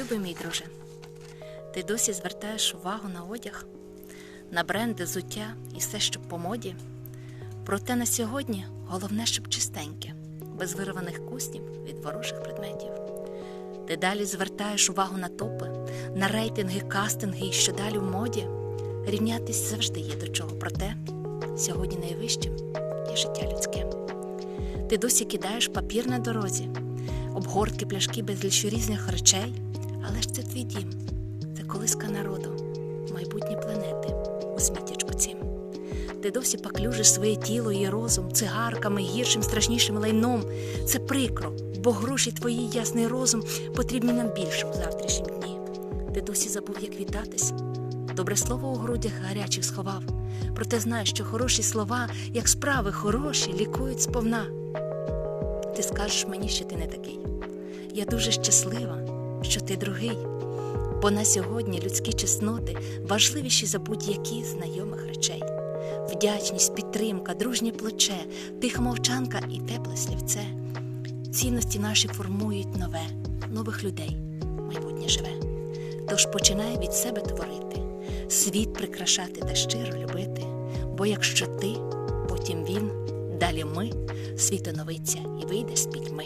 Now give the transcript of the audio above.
Любий мій друже, ти досі звертаєш увагу на одяг, на бренди, взуття і все, що по моді. Проте на сьогодні головне, щоб чистеньке, без вирваних куснів від ворожих предметів. Ти далі звертаєш увагу на топи, на рейтинги, кастинги і що далі в моді. Рівнятись завжди є до чого, проте сьогодні найвищим є життя людське. Ти досі кидаєш папір на дорозі, обгортки, пляшки безліч різних речей, але ж це твій дім, це колиска народу, майбутні планети у сміттячку цім. Ти досі поклюжиш своє тіло і розум цигарками, гіршим, страшнішим лайном. Це прикро, бо гроші твої ясний розум потрібні нам більше у завтрашнім дні. Ти досі забув, як вітатись. Добре слово у грудях гарячих сховав. Проте знаєш, що хороші слова, як справи хороші, лікують сповна. Ти скажеш мені, що ти не такий. Я дуже щаслива, що ти другий, бо на сьогодні людські чесноти важливіші за будь-які знайомих речей. Вдячність, підтримка, дружнє плече, тиха мовчанка і тепле слівце. Цінності наші формують нове, нових людей, майбутнє живе. Тож починай від себе творити, світ прикрашати та щиро любити. Бо якщо ти, потім він, далі ми, світ і вийде з пітьми.